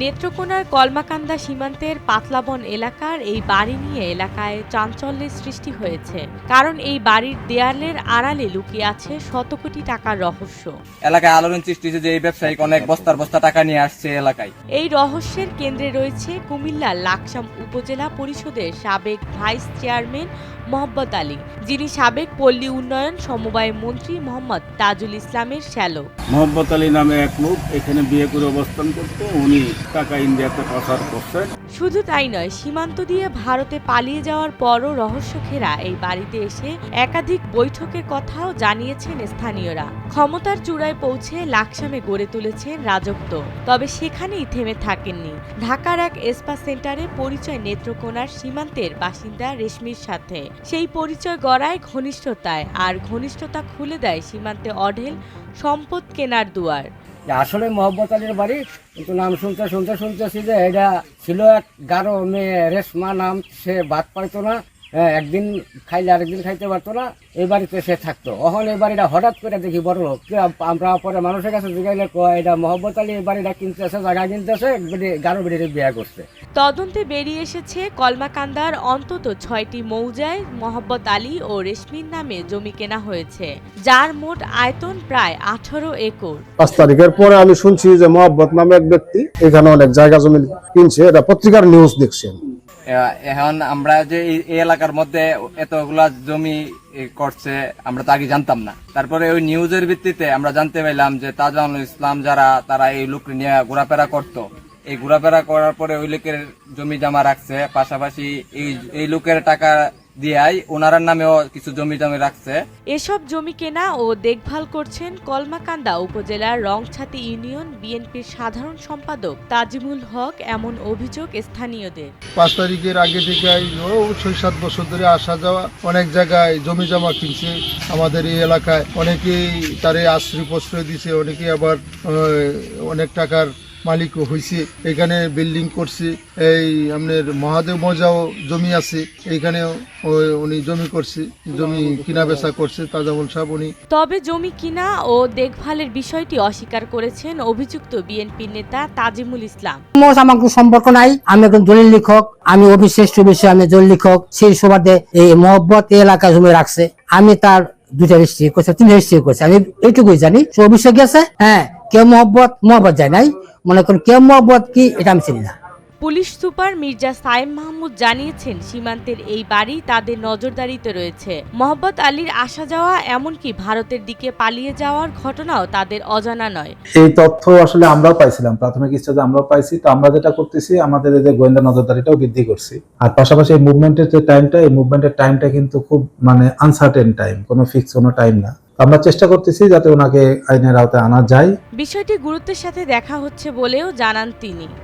নেত্রকোনার কলমাকান্দা সীমান্তের পাতলাবন এলাকার এই বাড়ি নিয়ে এলাকায় চাঞ্চল্যের সৃষ্টি হয়েছে। কারণ এই বাড়ির দেয়ালের আড়ালে লুকিয়ে আছে শত কোটি টাকার রহস্য। এলাকায় আলোড়ন সৃষ্টি হয়েছে যে এই ব্যবসায়িক অনেক বস্তার বস্তা টাকা নিয়ে আসছে এলাকায়। এই রহস্যের কেন্দ্রে রয়েছে কুমিল্লার লাকসাম উপজেলা পরিষদের সাবেক ভাইস চেয়ারম্যান মোহাম্মদ আলী যিনি সাবেক পল্লী উন্নয়ন সমবায় মন্ত্রী মোহাম্মদ তাজুল ইসলামের শ্যালক। মোহাম্মদ আলী নামে এক লোক এখানে বিয়ে করে অবস্থান করতো। উনি টাকা ইন্ডিয়াতে পাচার করছেন শুধু তাই নয়, সীমান্ত দিয়ে ভারতে পালিয়ে যাওয়ার পরও রহস্য ঘেরা এই বাড়িতে এসে একাধিক বৈঠকের কথাও জানিয়েছেন স্থানীয়রা। ক্ষমতার চূড়ায় পৌঁছে লাকসামে গড়ে তুলেছেন রাজত্ব, তবে সেখানেই থেমে থাকেননি। ঢাকার এক এসপা সেন্টারে পরিচয় নেত্রকোনার সীমান্তের বাসিন্দা রেশমির সাথে। সেই পরিচয় গড়ায় ঘনিষ্ঠতায়, আর ঘনিষ্ঠতা খুলে দেয় সীমান্তে অঢেল সম্পদ কেনার দুয়ার। যে আসলে মোহাম্মত আলীর বাড়ি, কিন্তু নাম শুনতে শুনতে শুনতেছি যে এটা ছিল এক গারো মেয়ে, রেশমা নাম সে বাদ পাইতো না। হ্যাঁ, একদিন খাইলে আরেকদিন খাইতে পারতো না এই বাড়িতে সে থাকতো। অহন এই বাড়িটা হঠাৎ করে দেখি বড় লোক। কে আমরা পরে মানুষের কাছে জিগাইলে কয় এটা মোহাম্মত আলী এই বাড়িটা কিনতেছে জায়গা কিনতেছে গারো বেড়ে বিয়ে করছে। তদন্তে বেরিয়ে এসেছে কলমাকান্দার অন্তত ছয়টি মৌজায় মোহাম্মদ আলী ও রেশমির নামে জমি কেনা হয়েছে যার মোট আয়তন প্রায় আঠারো একর। পাঁচ তারিখের পরে আমি শুনছি যে মোহাব্বত নামে এক ব্যক্তি এখানে অনেক জায়গা জমি কিনছে এটা পত্রিকার নিউজ দেখছেন। এখন আমরা যে এই এলাকার মধ্যে এতগুলা জমি করছে, আমরা তো আগে জানতাম না। তারপরে ওই নিউজের ভিত্তিতে আমরা জানতে পারলাম যে তাজানুল ইসলাম যারা, তারা এই লোক নিয়ে ঘোরাফেরা করতো। এই ঘোরাফেরা করার পরে ওই লোকের জমি জমা রাখছে। পাশাপাশি এই এই লোকের টাকা দিয়াই ওনার নামেও কিছু জমি জমি রাখছে। এসব জমি কেনা ও দেখভাল করছেন কলমাকান্দা উপজেলার রংছাতি ইউনিয়ন বিএনপির সাধারণ সম্পাদক তাজিমুল হক এমন অভিযোগ স্থানীয়দের। পাঁচ তারিখের আগে থেকে ছয় সাত বছর ধরে আসা যাওয়া অনেক জায়গায় জমি জমা কিনছে। আমাদের এই এলাকায় অনেকেই তারে আশ্রয় প্রশ্রয় দিছে অনেকেই আবার অনেক টাকার মালিকও হয়েছে এখানে বিল্ডিং করছে এই আপনার মহাদেব মজাও জমি আছে এইখানেও ও- উনি জমি করছে জমি কিনা বেচা করছে তাজামুল সাহেব উনি। তবে জমি কিনা ও দেখভালের বিষয়টি অস্বীকার করেছেন অভিযুক্ত বিএনপি নেতা তাজিমুল ইসলাম। মোর আমার কোনো সম্পর্ক নাই আমি একজন দলিল লেখক আমি অভিশ্রেষ্ঠ বিষয়ে আমি দলিল লেখক সেই সুবাদে এই মহব্বত এলাকা এলাকায় জমি রাখছে আমি তার দুটা রেজিস্ট্রি করছে তিনটা রেজিস্ট্রি করছে আমি এইটুকুই জানি সে অভিষেক গেছে হ্যাঁ কেউ মহব্বত মহব্বত যায় নাই। মনে করেন কেউ মহব্বত কি এটা আমি চিনি না। পুলিশ সুপার মির্জা সাইম মাহমুদ জানিয়েছেন সীমান্তের এই বাড়ি তাদের নজরদারিতে রয়েছে। মোহাম্মদ আলীর আসা যাওয়া এমনকি ভারতের দিকে পালিয়ে যাওয়ার ঘটনাও তাদের অজানা নয়। এই তথ্য আসলে আমরাও পাইছিলাম প্রাথমিক স্টেজে আমরাও পাইছি। তো আমরা যেটা করতেছি আমাদের এই যে গোয়েন্দা নজরদারিটাও বৃদ্ধি করছি। আর পাশাপাশি এই মুভমেন্টের যে টাইমটা এই মুভমেন্টের টাইমটা কিন্তু খুব মানে আনসার্টেন টাইম কোনো ফিক্স কোনো টাইম না। আমরা চেষ্টা করতেছি যাতে ওনাকে আইনের আওতায় আনা যায়। বিষয়টি গুরুত্বের সাথে দেখা হচ্ছে বলেও জানান তিনি।